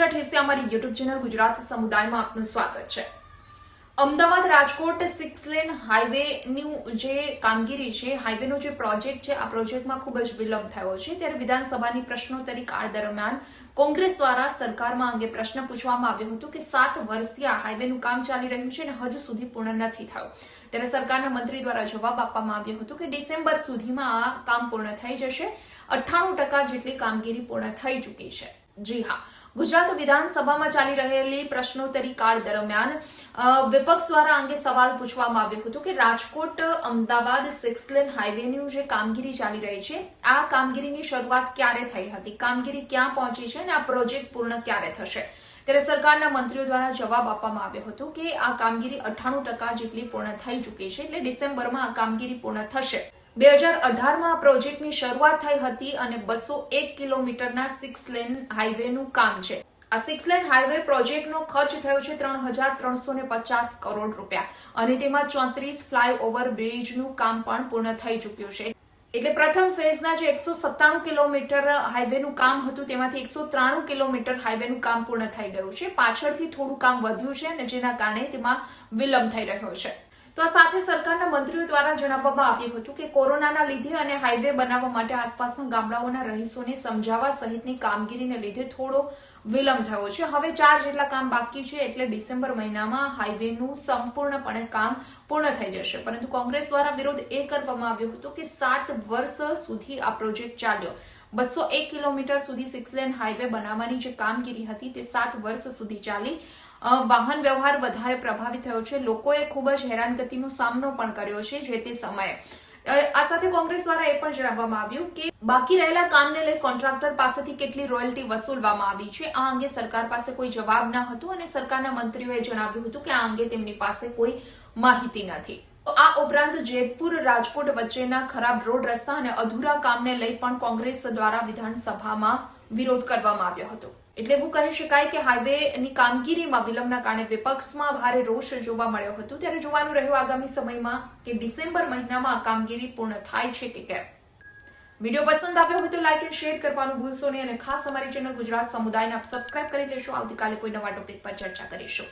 દિશા ઠેસે અમારી YouTube channel Gujarat સમુદાયમાં આપનું સ્વાગત છે. અમદાવાદ રાજકોટ સિક્સ લેન હાઈવેનું જે કામગીરી છે હાઈવેનો જે પ્રોજેક્ટ છે, આ પ્રોજેક્ટમાં ખૂબ જ વિલંબ થયો છે. ત્યારે વિધાનસભાની પ્રશ્નોત્તરી કાળ દરમિયાન કોંગ્રેસ દ્વારા સરકારમાં અંગે પ્રશ્ન પૂછવામાં આવ્યો હતો કે સાત વર્ષથી આ હાઈવેનું કામ ચાલી રહ્યું છે અને હજુ સુધી પૂર્ણ નથી થયું. ત્યારે સરકારના મંત્રી દ્વારા જવાબ આપવામાં આવ્યો હતો કે ડિસેમ્બર સુધીમાં આ કામ પૂર્ણ થઈ જશે. અઠ્ઠાણું ટકા જેટલી કામગીરી પૂર્ણ થઈ ચૂકી છે. જી હા. ગુજરાત વિધાનસભામાં ચાલી રહેલી પ્રશ્નોત્તરી કાળ દરમિયાન વિપક્ષ દ્વારા અંગે સવાલ પૂછવામાં આવ્યો હતો કે રાજકોટ, અમદાવાદ સિક્સ લેન હાઈવેની જે કામગીરી ચાલી રહી છે, આ કામગીરીની શરૂઆત ક્યારે થઈ હતી? કામગીરી ક્યાં પહોંચી છે અને આ પ્રોજેક્ટ પૂર્ણ ક્યારે થશે? ત્યારે સરકારના મંત્રીઓ દ્વારા જવાબ આપવામાં આવ્યો હતો કે આ કામગીરી અઠ્ઠાણું ટકા જેટલી પૂર્ણ થઈ ચૂકી છે એટલે ડિસેમ્બરમાં આ કામગીરી પૂર્ણ થશે. બે હજાર અઢારમાં આ પ્રોજેક્ટની શરૂઆત થઈ હતી અને બસો એક કિલોમીટરના સિક્સ લેન હાઈવેનું કામ છે. આ સિક્સ લેન હાઈવે પ્રોજેક્ટનો ખર્ચ થયો છે ત્રણ હજાર ત્રણસો ને પચાસ કરોડ રૂપિયા અને તેમાં ચોત્રીસ ફ્લાયઓવર બ્રિજનું કામ પણ પૂર્ણ થઈ ચૂક્યું છે. એટલે પ્રથમ ફેઝના જે એકસો સત્તાણું કિલોમીટર હાઈવેનું કામ હતું તેમાંથી એકસો ત્રાણું કિલોમીટર હાઈવેનું કામ પૂર્ણ થઈ ગયું છે. પાછળથી થોડું કામ વધ્યું છે અને જેના કારણે તેમાં વિલંબ થઈ રહ્યો છે. તો આ સાથે સરકારના મંત્રીઓ દ્વારા જણાવવામાં આવ્યું હતું કે કોરોનાના લીધે અને હાઈવે બનાવવા માટે આસપાસના ગામડાઓના રહીશોને સમજાવવા સહિતની કામગીરીને લીધે થોડો વિલંબ થયો છે. હવે ચાર જેટલા કામ બાકી છે એટલે ડિસેમ્બર મહિનામાં હાઈવેનું સંપૂર્ણપણે કામ પૂર્ણ થઈ જશે. પરંતુ કોંગ્રેસ દ્વારા વિરોધ એ કરવામાં આવ્યો હતો કે સાત વર્ષ સુધી આ પ્રોજેક્ટ ચાલ્યો. બસો એક કિલોમીટર સુધી સિક્સ લેન હાઈવે બનાવવાની જે કામગીરી હતી તે સાત વર્ષ સુધી ચાલી. વાહન વ્યવહાર વધારે પ્રભાવિત થયો છે. લોકોએ ખૂબ જ હેરાનગતિનો સામનો પણ કર્યો છે જે તે સમયે. આ સાથે કોંગ્રેસ દ્વારા એ પણ જણાવવામાં આવ્યું કે બાકી રહેલા કામને લઈ કોન્ટ્રાક્ટર પાસેથી કેટલી રોયલ્ટી વસૂલવામાં આવી છે, આ અંગે સરકાર પાસે કોઈ જવાબ ન હતો અને સરકારના મંત્રીઓએ જણાવ્યું હતું કે આ અંગે તેમની પાસે કોઈ માહિતી નથી. આ ઉપરાંત જેતપુર, રાજકોટ વચ્ચેના ખરાબ રોડ રસ્તા અને અધૂરા કામને લઈ પણ કોંગ્રેસ દ્વારા વિધાનસભામાં વિરોધ કરવામાં આવ્યો હતો. એટલે એવું કહી શકાય કે હાઈવેની કામગીરીમાં, વિલંબના કારણે વિપક્ષમાં ભારે રોષ જોવા મળ્યો હતો. ત્યારે જોવાનું રહ્યું આગામી સમયમાં કે ડિસેમ્બર મહિનામાં આ કામગીરી પૂર્ણ થાય છે કે કેમ? વીડિયો પસંદ આવ્યો હોય તો લાઈક એન્ડ શેર કરવાનું ભૂલશો નહીં અને ખાસ અમારી ચેનલ ગુજરાત સમુદાયને સબસ્ક્રાઇબ કરી લેશો. આવતીકાલે કોઈ નવા ટોપિક પર ચર્ચા કરીશું.